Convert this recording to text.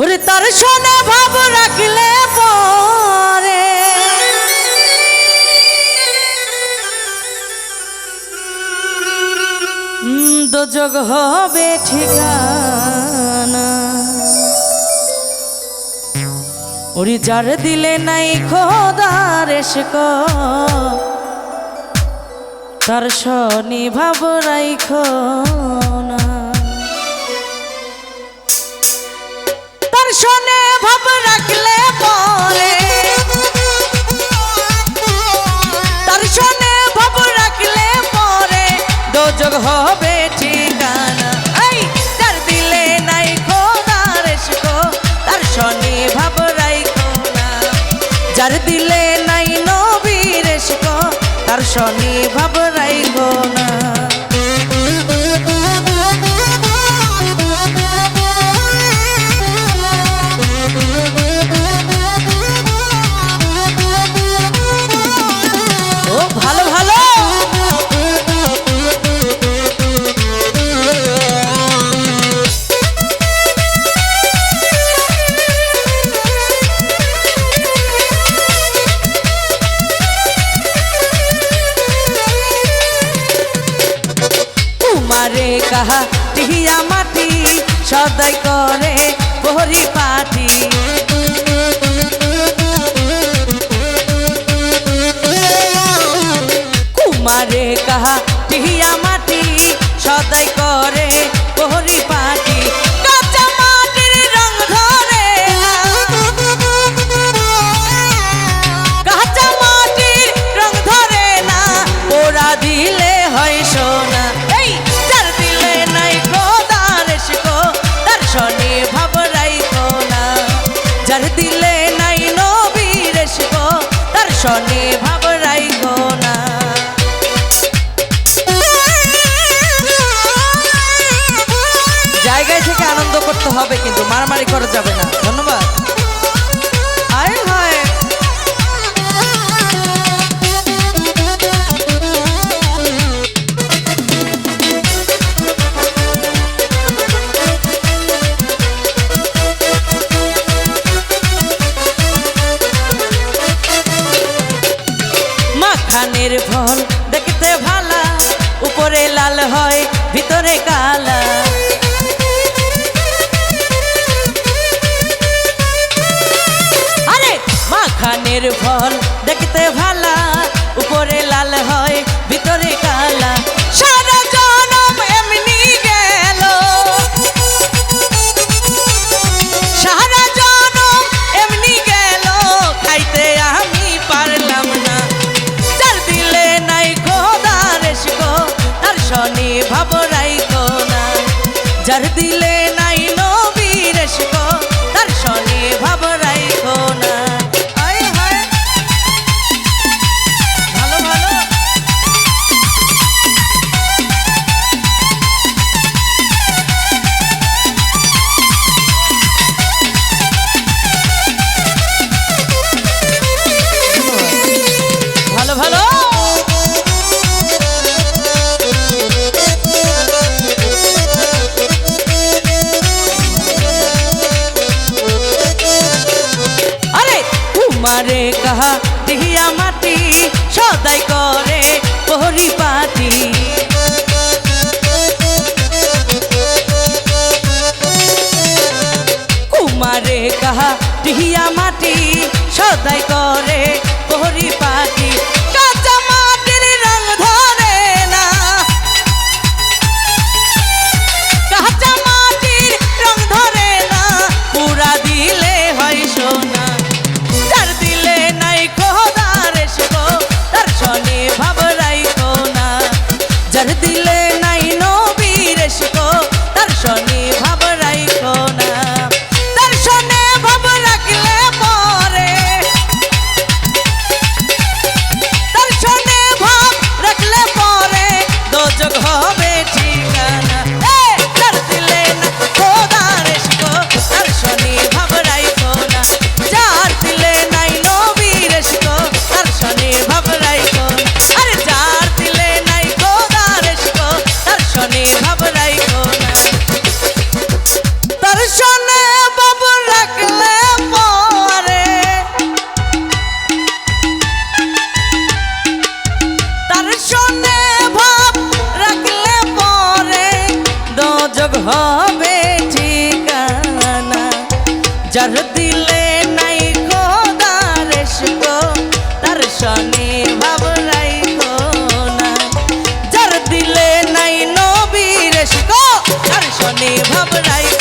ওরে তার শোনে ভাব রাখলে পরে। দোজগ হবে ঠিকানা। ওরে যার দিলে নাই খোদার এসক তার শনি ভাব রাইখ না। হবে ঠিকানা। এই, তার দিলে নাই খোদার এসকো তার শনি ভাব রাইখো না। যার দিলে নাই নবীর এসকো তার শনি ভাব রাইখো না। তোমারে কাহা টিহিয়া মাটি সদাই করে পরিপাটি কুমারে কাহা টিহিয়া মাটি সদাই যার দিলে নাই নবীর শিব তার শনি ভাবরাই গো না। জায়গায় থেকে আনন্দ করতে হবে, কিন্তু মারামারি করা যাবে না। ধন্যবাদ। ফল দেখতে ভালা। উপরে লাল হয় ভিতরে কালা। যার দিলে টিহিয়া মাটি সদাই করে পরিপাটি কাঁচা মাটির রং ধরে না। কাঁচা মাটির রং ধরে না। পুরা দিলে হয় সোনা। যার দিলে নাই খোদার এসো তার শনি ভাব না। ভাবরাই